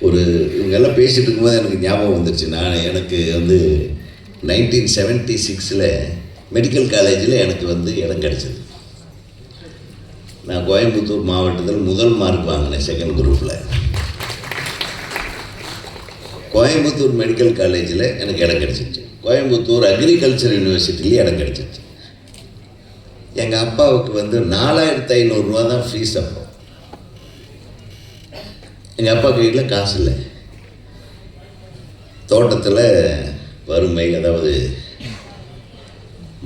ஒரு இவங்கெல்லாம் பேசிகிட்டு இருக்கும்போது எனக்கு ஞாபகம் வந்துருச்சு. நான் எனக்கு வந்து நைன்டீன் செவன்ட்டி சிக்ஸில் மெடிக்கல் காலேஜில் எனக்கு வந்து இடம் கிடச்சிது. நான் கோயம்புத்தூர் மாவட்டத்தில் முதல் மார்க் வாங்கினேன் செகண்ட் குரூப்பில் கோயம்புத்தூர் மெடிக்கல் காலேஜில் எனக்கு இடம் கிடச்சிச்சு. கோயம்புத்தூர் அக்ரிகல்ச்சர் யூனிவர்சிட்டிலேயும் இடம் கிடச்சிச்சு. எங்கள் அப்பாவுக்கு வந்து நாலாயிரத்து ஐநூறுரூவா தான் ஃபீஸ் அப்போ. எங்கள் அப்பா கையில் காசு இல்லை. தோட்டத்தில் வறுமை அதாவது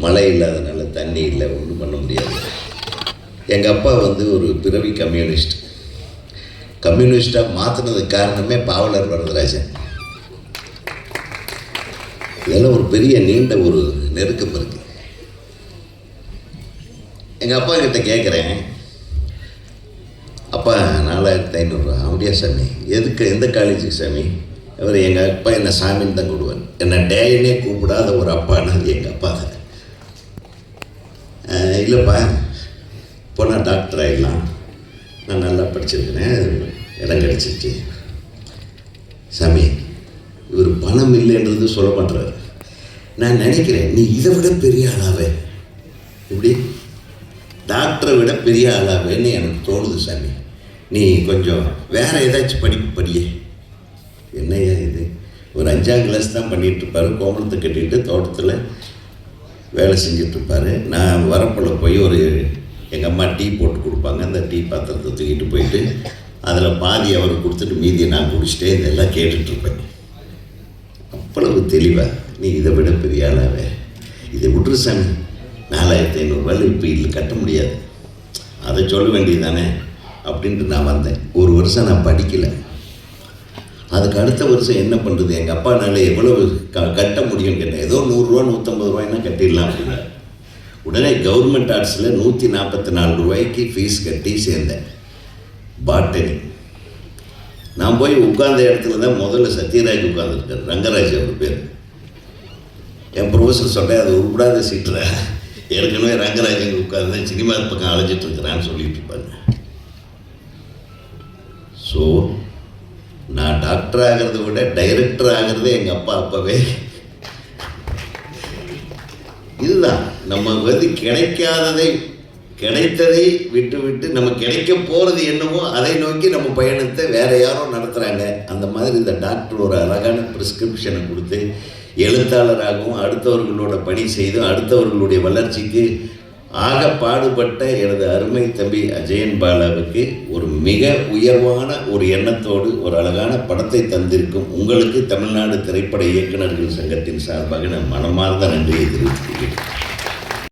மழை இல்லாதனால தண்ணி இல்லை ஒன்றும் பண்ண முடியாது. எங்கள் அப்பா வந்து ஒரு பிறவி கம்யூனிஸ்ட். கம்யூனிஸ்டாக மாற்றினதுக்கு காரணமே பாவலர் வரதராஜன். இதெல்லாம் ஒரு பெரிய நீண்ட ஒரு நெருக்கம் இருக்குது எங்கள் அப்பா கிட்ட கேட்குறேன் அப்பா நாலாயிரத்தி ஐநூறுரூவா அப்படியா சாமி? எதுக்கு எந்த காலேஜுக்கு சாமி? அவர் எங்கள் அப்பா என்னை சாமின்னு தான் கூடுவார் என்னை டேனே கூப்பிடாத ஒரு அப்பான்னா அது எங்கள் அப்பா தான். இல்லைப்பா இப்போ நான் டாக்டர் ஆகிடலாம் நான் நல்லா படிச்சிருக்கிறேன் இடம் கிடச்சிச்சு சாமி இவர் பணம் இல்லைன்றது சொல்ல மாட்டுறாரு நான் நினைக்கிறேன் நீ இதை விட பெரிய ஆளாவே. இப்படி டாக்டரை விட பெரிய ஆளாவேன்னு எனக்கு தோணுது சாமி. நீ கொஞ்சம் வேற ஏதாச்சும் படிப்பு படியே. என்னையா இது? ஒரு அஞ்சாம் கிளாஸ் தான் பண்ணிட்டு இருப்பாரு கோமலத்தை கட்டிட்டு தோட்டத்தில் வேலை செஞ்சுட்டு இருப்பாரு நான் வரப்பில் போய் ஒரு எங்கள் அம்மா டீ போட்டு கொடுப்பாங்க. அந்த டீ பாத்திரத்தை தூக்கிட்டு போயிட்டு அதில் பாதி அவர் கொடுத்துட்டு மீதியை நான் குடிச்சிட்டே இதெல்லாம் கேட்டுட்ருப்பேன் அவ்வளவு தெளிவாக நீ இதை விட பெரிய ஆளாவே. இதை விட்டுரு சாமி. நாலாயிரத்தி ஐநூறுரூவாயில் இப்போ இதில் கட்ட முடியாது. அதை சொல்ல வேண்டியது தானே? அப்படின்ட்டு நான் வந்தேன். ஒரு வருஷம் நான் படிக்கலை. அதுக்கு அடுத்த வருஷம் என்ன பண்ணுறது எங்கள் அப்பானால எவ்வளவு க கட்ட முடியும்னு கேட்டேன். ஏதோ நூறுரூவா நூற்றம்பது ரூபாய்னா கட்டிடலாம் அப்படின்னா உடனே கவர்மெண்ட் ஆர்ட்ஸில் நூற்றி நாற்பத்தி நாலு ரூபாய்க்கு ஃபீஸ் கட்டி சேர்ந்தேன். பாட்டனி. நான் போய் உட்கார்ந்த இடத்துல தான் முதல்ல சத்யராஜ் உட்காந்துருக்காரு ரங்கராஜ் அவர் பேர். என் ப்ரொஃபஸர் சொன்னேன் அது உருப்படாத சீட்டில் ஏற்கனவே ரங்கராஜன் உட்கார்ந்து சினிமா பக்கம் அழைச்சிட்டு இருக்கிறான்னு சொல்லிட்டு இருப்பாங்க. ஸோ நான் டாக்டர் ஆகிறத விட டைரக்டர் ஆகிறதே எங்கள் அப்பா அப்பவே. இதுதான். நம்ம வந்து கிடைக்காததை கிடைத்ததை விட்டு விட்டு நம்ம கிடைக்க போகிறது என்னவோ அதை நோக்கி நம்ம பயணத்தை வேற யாரோ நடத்துகிறாங்க அந்த மாதிரி இந்த டாக்டர் ஒரு அழகான ப்ரிஸ்கிரிப்ஷனை கொடுத்து எழுத்தாளராகவும் அடுத்தவர்களோட பணி செய்தும் அடுத்தவர்களுடைய வளர்ச்சிக்கு ஆக பாடுபட்ட எனது அருமை தம்பி அஜயன் பாலாவுக்கு ஒரு மிக உயர்வான ஒரு எண்ணத்தோடு ஒரு அழகான படத்தை தந்திருக்கும் உங்களுக்கு தமிழ்நாடு திரைப்பட இயக்குநர்கள் சங்கத்தின் சார்பாக நான் மனமார்ந்த நன்றியை தெரிவித்துக்கிறேன்